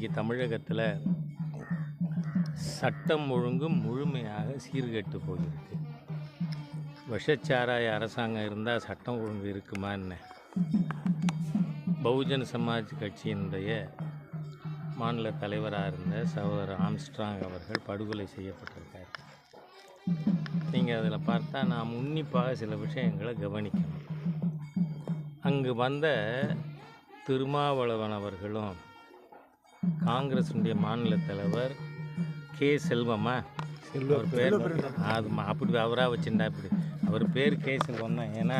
இன்றைக்கி தமிழகத்தில் சட்டம் ஒழுங்கு முழுமையாக சீர்கெட்டு போயிருக்கு. விஷச்சாராய அரசாங்கம் இருந்தால் சட்டம் ஒழுங்கு இருக்குமான்னு பகுஜன் சமாஜ் கட்சியினுடைய மாநில தலைவராக இருந்த சகோதரர் ஆம்ஸ்ட்ராங் அவர்கள் படுகொலை செய்யப்பட்டிருக்கார். நீங்கள் அதில் பார்த்தா நாம் உன்னிப்பாக சில விஷயங்களை கவனிக்கணும். அங்கு வந்த திருமாவளவன் அவர்களும் காங்கிரஸினுடைய மாநில தலைவர் கே செல்வமா அவர் பேர் அது அப்படி அவராக வச்சுட்டா இப்படி அவர் பேர் கே செல்வம் தான் ஏன்னா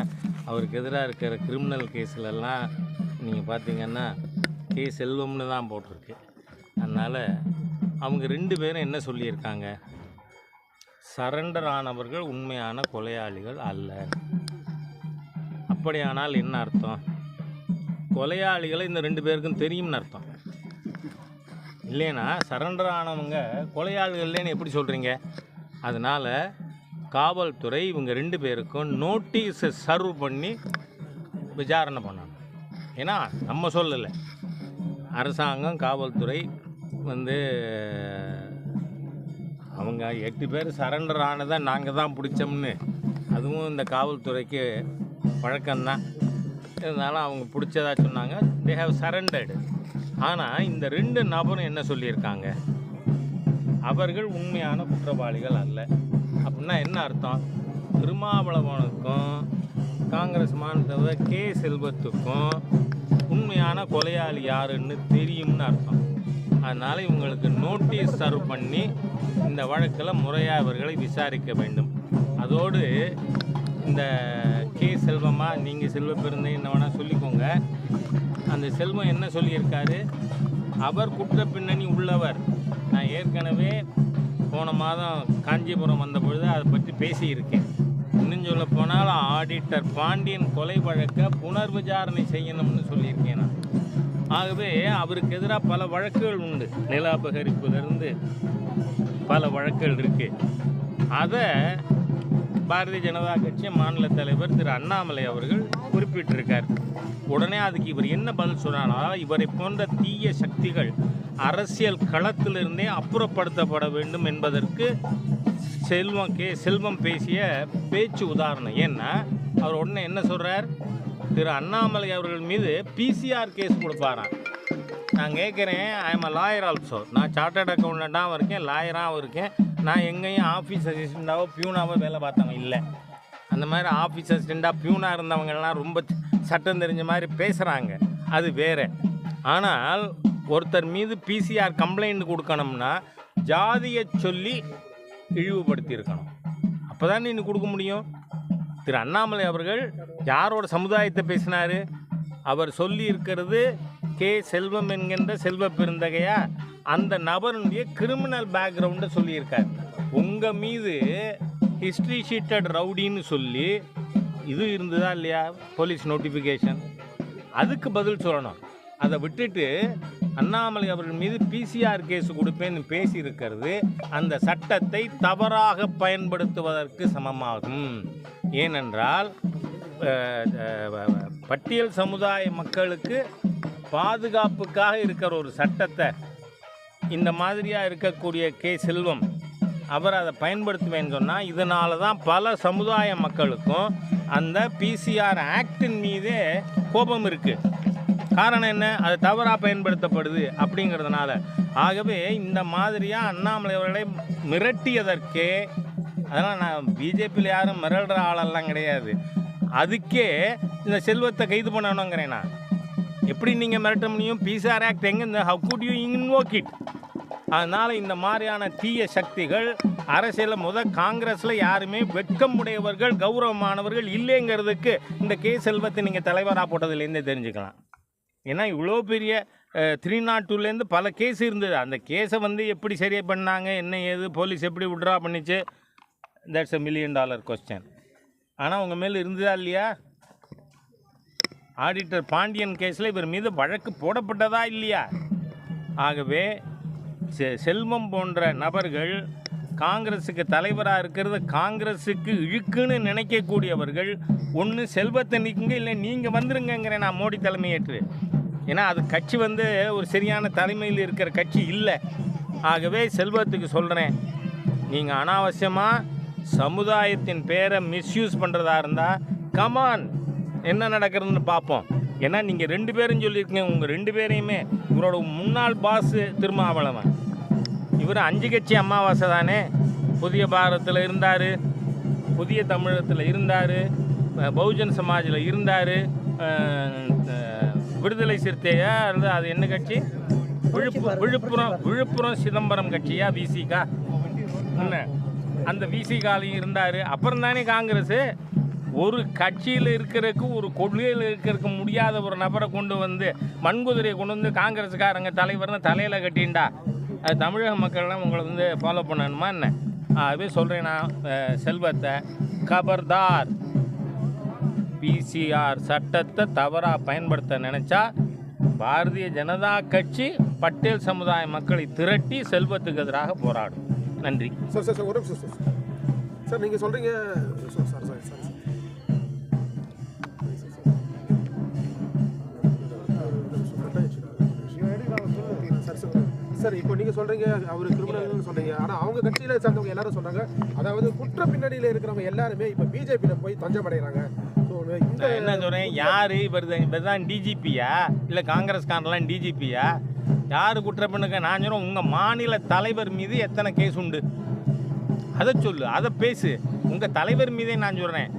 அவருக்கு எதிராக இருக்கிற கிரிமினல் கேஸ்லெல்லாம் நீங்கள் பார்த்தீங்கன்னா கே செல்வம்னு தான் போட்டிருக்கு. அதனால் அவங்க ரெண்டு பேரும் என்ன சொல்லியிருக்காங்க? சரண்டர் ஆனவர்கள் உண்மையான கொலையாளிகள் அல்ல. அப்படியானால் என்ன அர்த்தம்? கொலையாளிகளை இந்த ரெண்டு பேருக்கும் தெரியும்னு அர்த்தம். இல்லைன்னா சரண்டர் ஆனவங்க கொலையாளிகள் எப்படி சொல்கிறீங்க அதனால் காவல்துறை இவங்க ரெண்டு பேருக்கும் நோட்டீஸை சர்வ் பண்ணி விசாரணை பண்ணணும். ஏன்னா நம்ம சொல்லலை. அரசாங்கம் காவல்துறை வந்து அவங்க எட்டு பேர் சரண்டர் ஆனதை நாங்கள் தான் பிடிச்சோம்னு. அதுவும் இந்த காவல்துறைக்கு வழக்கம்தான். இருந்தாலும் அவங்க பிடிச்சதா சொன்னாங்க. தே ஹவ் சரண்டர்டு ஆனால் இந்த ரெண்டு நபரும் என்ன சொல்லியிருக்காங்க? அவர்கள் உண்மையான குற்றவாளிகள் அல்ல. அப்படின்னா என்ன அர்த்தம்? திருமாவளவனுக்கும் காங்கிரஸ் மாநிலத்தவர் கே. செல்வத்துக்கும் உண்மையான கொலையாளி யாருன்னு தெரியும்னு அர்த்தம். அதனால் இவங்களுக்கு நோட்டீஸ் சர்வ் பண்ணி இந்த வழக்கில் முறையாக இவர்களை விசாரிக்க வேண்டும். அதோடு இந்த நீங்கள் செல்வ பிறந்தே என்ன வேணால் சொல்லிக்கோங்க. அந்த செல்வம் என்ன சொல்லியிருக்காரு? அவர் குற்ற பின்னணி உள்ளவர். நான் ஏற்கனவே போன மாதம் காஞ்சிபுரம் வந்த பொழுது அதை பற்றி பேசியிருக்கேன். இன்னும் சொல்ல போனால் ஆடிட்டர் பாண்டியன் கொலை வழக்கை புனர் விசாரணை செய்யணும்னு சொல்லியிருக்கேன் நான். ஆகவே அவருக்கு எதிராக பல வழக்குகள் உண்டு. நில அபகரிப்புலேருந்து பல வழக்குகள் இருக்கு. அதை பாரதிய ஜனதா கட்சி மாநில தலைவர் திரு அண்ணாமலை அவர்கள் குறிப்பிட்டிருக்கார். உடனே அதுக்கு இவர் என்ன பதில் சொன்னாரா இவரை போன்ற தீய சக்திகள் அரசியல் களத்திலிருந்தே அப்புறப்படுத்தப்பட வேண்டும் என்பதற்கு செல்வம் கே செல்வம் பேசிய பேச்சு உதாரணம். ஏன்னா அவர் உடனே என்ன சொல்கிறார் திரு அண்ணாமலை அவர்கள் மீது பிசிஆர் கேஸ் கொடுப்பாரான் நான் கேட்குறேன் I am a lawyer also நான் சார்ட்டர்ட் அக்கௌண்டண்ட்டாகவும் இருக்கேன் லாயராகவும் இருக்கேன். நான் எங்கேயும் ஆஃபீஸ் அசிஸ்டண்ட்டாவோ பியூனாவோ வேலை பார்த்தவங்க இல்லை. அந்த மாதிரி ஆஃபீஸ் அசிஸ்டண்ட்டாக பியூனாக இருந்தவங்கெல்லாம் ரொம்ப சட்டம் தெரிஞ்ச மாதிரி பேசுகிறாங்க அது வேறு. ஆனால் ஒருத்தர் மீது பிசிஆர் கம்ப்ளைண்ட் கொடுக்கணும்னா ஜாதியை சொல்லி இழிவுபடுத்தியிருக்கணும். அப்போ தான் நீ கொடுக்க முடியும்? திரு அண்ணாமலை அவர்கள் யாரோட சமுதாயத்தை பேசினாரு? அவர் சொல்லி இருக்கிறது கே செல்வம் என்கின்ற செல்வ பெருந்தகையா அந்த நபருடைய கிரிமினல் பேக்ரவுண்டை சொல்லியிருக்கார். உங்கள் மீது ஹிஸ்ட்ரி ஷீட்டட் ரவுடின்னு சொல்லி இது இருந்ததா இல்லையா? போலீஸ் நோட்டிஃபிகேஷன் அதுக்கு பதில் சொல்லணும். அதை விட்டுட்டு அண்ணாமலை அவர்கள் மீது பிசிஆர் கேஸ் கொடுப்பேன்னு பேசியிருக்கிறது. அந்த சட்டத்தை தவறாக பயன்படுத்துவதற்கு சமமாகும். ஏனென்றால் பட்டியல் சமுதாய மக்களுக்கு பாதுகாப்புக்காக இருக்கிற ஒரு சட்டத்தை இந்த மாதிரியாக இருக்கக்கூடிய கே. செல்வம் அவர் அதை பயன்படுத்துவேன்னு சொன்னால் இதனால தான் பல சமுதாய மக்களுக்கும் அந்த பிசிஆர் ஆக்டின் மீதே கோபம் இருக்குது காரணம் என்ன? அது தவறாக பயன்படுத்தப்படுது அப்படிங்கிறதுனால. ஆகவே இந்த மாதிரியாக அண்ணாமலை அவர்களை மிரட்டியதற்கே அதெல்லாம் நான் பிஜேபியில் யாரும் மிரடுற ஆளெல்லாம் கிடையாது. அதுக்கே இந்த செல்வத்தை கைது பண்ணணுங்கிறேன் நான். எப்படி நீங்கள் மிரட்ட முடியும்? பிசிஆர் ஆக்ட் எங்கே இந்த how could you invoke it அதனால் இந்த மாதிரியான தீய சக்திகள் அரசியலில் முத காங்கிரஸில் யாருமே வெட்கமுடையவர்கள் கௌரவமானவர்கள் இல்லைங்கிறதுக்கு இந்த கே செல்வத்தை நீங்கள் தலைவராக போட்டதுலேருந்தே தெரிஞ்சுக்கலாம். ஏன்னா இவ்வளோ பெரிய த்ரீ நாட் டூலேருந்து பல கேஸ் இருந்தது. அந்த கேஸை வந்து எப்படி சரியாக பண்ணாங்க? என்ன ஏது? போலீஸ் எப்படி விட்ரா பண்ணிச்சு? That's a million dollar question ஆனால் உங்கள் மேலே இருந்ததா இல்லையா? ஆடிட்டர் பாண்டியன் கேஸில் இவர் மீது வழக்கு போடப்பட்டதா இல்லையா? ஆகவே செ- செல்வம் போன்ற நபர்கள் காங்கிரஸுக்கு தலைவராக இருக்கிறது காங்கிரஸுக்கு இழுக்குன்னு நினைக்கக்கூடியவர்கள் ஒன்று செல்வத்தை நிற்குங்க இல்லை நீங்கள் வந்துருங்கங்கிறேன் நான் மோடி தலைமையேற்று. ஏன்னா அது கட்சி வந்து ஒரு சரியான தலைமையில் இருக்கிற கட்சி இல்லை. ஆகவே செல்வத்துக்கு சொல்கிறேன் நீங்கள் அனாவசியமாக சமுதாயத்தின் பேரை மிஸ்யூஸ் பண்ணுறதா இருந்தால் கமான் என்ன நடக்கிறதுன்னு பார்ப்போம். ஏன்னா நீங்கள் ரெண்டு பேரும் சொல்லியிருக்கீங்க உங்கள் ரெண்டு பேரையுமே இவரோட முன்னாள் பாஸு திருமாவளவன். இவர் அஞ்சு கட்சி அமாவாசை தானே. புதிய பாரதத்தில் இருந்தார் புதிய தமிழகத்தில் இருந்தார் பகுஜன் சமாஜில் இருந்தார் விடுதலை சிறுத்தையா அல்லது அது என்ன கட்சி? விழுப்பு விழுப்புரம் விழுப்புரம் சிதம்பரம் கட்சியா விசிகா என்ன? அந்த விசிகாலையும் இருந்தார். அப்புறம் தானே காங்கிரஸு. ஒரு கட்சியில் இருக்கிறதுக்கு ஒரு கொள்கையில் இருக்கிறதுக்கு முடியாத ஒரு நபரை கொண்டு வந்து மண்குதிரையை கொண்டு வந்து காங்கிரஸுக்காரங்க தலைவர்னு தலையில் கட்டின்டா அது தமிழக மக்கள்லாம் உங்களை வந்து ஃபாலோ பண்ணணுமா என்ன? அதுவே சொல்கிறேன் நான் செல்வத்தை. கபர்தார். பிசிஆர் சட்டத்தை தவறாக பயன்படுத்த நினச்சா பாரதிய ஜனதா கட்சி பட்டேல் சமுதாய மக்களை திரட்டி செல்வத்துக்கு எதிராக போராடும். நன்றி. சார் சார் சார் ஒரு சார். சார் நீங்கள் சொல்கிறீங்க சார் இப்போ நீங்கள் சொல்கிறீங்க அவர் கிரிமினல்னு சொல்கிறீங்க ஆனால் அவங்க கட்சியில் சேர்ந்தவங்க எல்லாரும் சொல்கிறாங்க அதாவது குற்ற பின்னணியில் இருக்கிறவங்க எல்லாருமே இப்போ பிஜேபியில் போய் தஞ்சம் அடைகிறாங்க என்ன சொல்கிறேன் யார் இவர் இவர் தான் டிஜிபியா இல்லை காங்கிரஸ்காரன்லாம் டிஜிபியா யார் குற்றப்பண்ணுக்க நான் சொல்கிறேன் உங்கள் மாநில தலைவர் மீது எத்தனை கேஸ் உண்டு? அதை சொல்லு அதை பேசு. உங்கள் தலைவர் மீதே நான் சொல்கிறேன்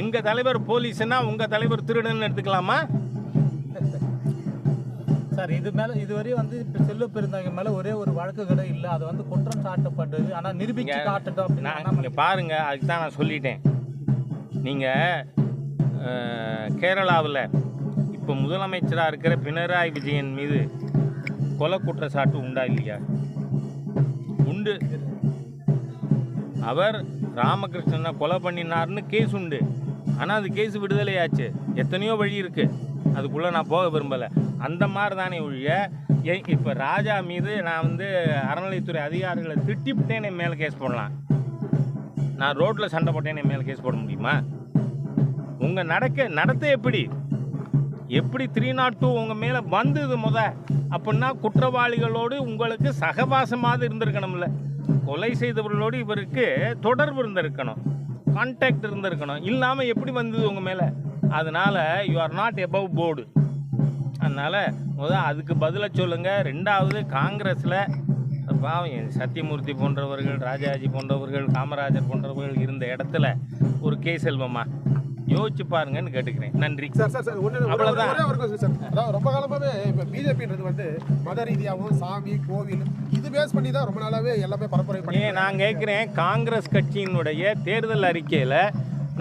எங்கள் தலைவர் போலீஸ்னா உங்கள் தலைவர் திருடன்னு எடுத்துக்கலாமா? சார் இது மேல இதுவரை வந்து செல்வ பெருந்தகை மேல ஒரே ஒரு வழக்கு கூட இல்ல. அது வந்து குற்றம் சாட்டப்பட்டது. ஆனா நிரூபிச்சு இங்க- காட்டட்டும் அப்படின்னு நான் பாருங்க அதுக்கு தான் நான் சொல்லிட்டேன். நீங்கள் கேரளாவில் இப்போ முதலமைச்சராக இருக்கிற பினராயி விஜயன் மீது கொலை குற்றச்சாட்டு உண்டா இல்லையா? உண்டு. அவர் ராமகிருஷ்ணனை கொலை பண்ணினார்னு கேஸ் உண்டு. ஆனால் அது கேஸ் விடுதலையாச்சு. எத்தனையோ வழி இருக்குது அதுக்குள்ளே நான் போக விரும்பலை. அந்த மாதிரி தானே ஒழிய இப்போ ராஜா மீது நான் வந்து அறநிலைத்துறை அதிகாரிகளை திட்டிவிட்டேன் என் மேலே கேஸ் போடலாம். நான் ரோட்டில் சண்டை போட்டேன் என் மேலே கேஸ் போட முடியுமா? உங்கள் நடக்க நடத்த எப்படி? எப்படி த்ரீ நாட் டூ உங்கள் மேலே வந்தது முத? அப்படின்னா குற்றவாளிகளோடு உங்களுக்கு சகவாசமாக இருந்திருக்கணும்ல. கொலை செய்தவர்களோடு இவருக்கு தொடர்பு இருந்திருக்கணும். கான்டாக்ட் இருந்திருக்கணும். இல்லாமல் எப்படி வந்தது உங்கள் மேலே? அதனால் you are not above board அதனால் முத அதுக்கு பதிலாக சொல்லுங்கள் ரெண்டாவது காங்கிரஸில் பாவம் சத்தியமூர்த்தி போன்றவர்கள் ராஜாஜி போன்றவர்கள் காமராஜர் போன்றவர்கள் இருந்த இடத்துல ஒரு கே செல்வமா யோசிச்சு பாருங்கன்னு கேட்டுக்கிறேன். நன்றி. சார் சார் சார் ஒன்று அதாவது ரொம்ப காலமாகவே இப்போ பிஜேபின்றது வந்து மத ரீதியாகவும் சாமி கோவில் இது பேஸ் பண்ணி தான் ரொம்ப நாளாவே எல்லாமே பரப்புரை பண்ணி நான் கேட்குறேன் காங்கிரஸ் கட்சியினுடைய தேர்தல் அறிக்கையில்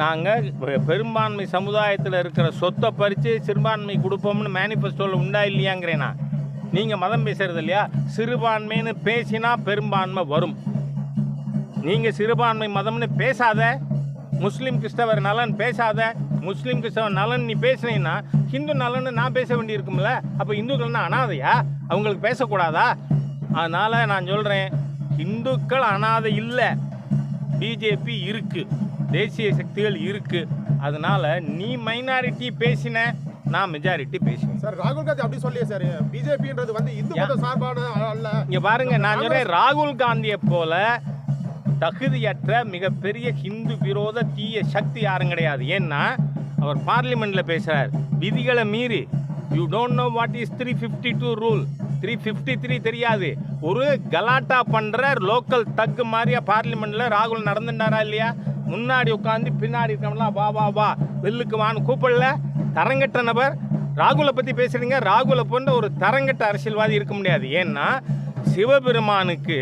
நாங்கள் பெரும்பான்மை சமுதாயத்தில் இருக்கிற சொத்தை பறித்து சிறுபான்மை கொடுப்போம்னு மேனிஃபெஸ்டோவில் உண்டா இல்லையாங்கிறேன் நான். நீங்கள் மதம் பேசுறது இல்லையா? சிறுபான்மைன்னு பேசினா பெரும்பான்மை வரும். நீங்கள் சிறுபான்மை மதம்னு பேசாத முஸ்லீம் கிறிஸ்தவர் நலன் பேசாத முஸ்லீம் கிறிஸ்தவர் நலன் நீ பேசுனீங்கன்னா ஹிந்து நலன்னு நான் பேச வேண்டியிருக்கும்ல? அப்போ இந்துக்கள்னா அனாதையா? அவங்களுக்கு பேசக்கூடாதா? அதனால் நான் சொல்கிறேன் இந்துக்கள் அனாதை இல்லை. பிஜேபி இருக்குது தேசிய சக்திகள் இருக்கு. அதனால நீ மைனாரிட்டி பேசின நான் மெஜாரிட்டி பேசினேன் சார் ராகுல் காந்தி அப்படி சொல்லியே சார். பிஜேபின்றது வந்து இந்து மத சார்பான அல்ல. இங்க பாருங்க நான் சொல்றேன் ராகுல் காந்தியை போல தகுதியற்ற மிகப்பெரிய ஹிந்து விரோத தீய சக்தி யாரும் கிடையாது. ஏன்னா அவர் பார்லிமெண்ட்ல பேசுறார். விதிகளை மீறி. You don't know what is three fifty two rule three fifty three தெரியாது. ஒரு கலாட்டா பண்ற லோக்கல் தக்கு மாதிரியா பார்லிமெண்ட்ல ராகுல் நடந்துட்டாரா இல்லையா? முன்னாடி உட்காந்து பின்னாடி இருக்கவங்களாம் வா வா வா வெல்லுக்கு வான்னு கூப்பிடல. தரங்கட்ட நபர். ராகுலை பற்றி பேசுகிறீங்க ராகுலை போன்ற ஒரு தரங்கட்ட அரசியல்வாதி இருக்க முடியாது. ஏன்னா சிவபெருமானுக்கு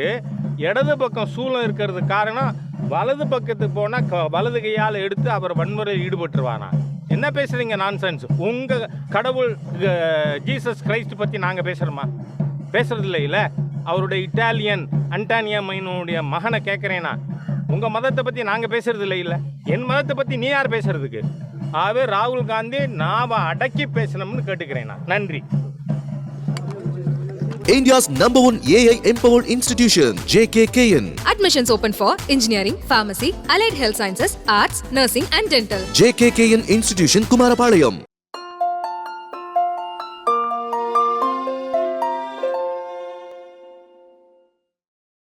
இடது பக்கம் சூழல் இருக்கிறது காரணம் வலது பக்கத்துக்கு போனால் க வலது கையால் எடுத்து அவர் வன்முறையில் ஈடுபட்டுருவானா? என்ன பேசுறீங்க நான்சென்ஸ் உங்கள் கடவுள் ஜீசஸ் கிரைஸ்ட் பற்றி நாங்கள் பேசுகிறோமா பேசுகிறது இல்லையில அவருடைய இட்டாலியன் அண்டானியா மைனுடைய மகனை கேட்குறேனா உங்க மதத்தை பத்தி நாங்க பேசுறது இல்லை இல்ல என் மதத்தை பத்தி நீ யார் பேசுறதுக்கு ஆகவே ராகுல் காந்தி நாம அடக்கி பேசணும்னு கேட்டுக்கிறேன் நான் நன்றி India's number one AI empowered institution, JKKN. Admissions open for engineering, pharmacy, allied health sciences, arts, nursing, and dental. JKKN Institution, Kumarapalayam.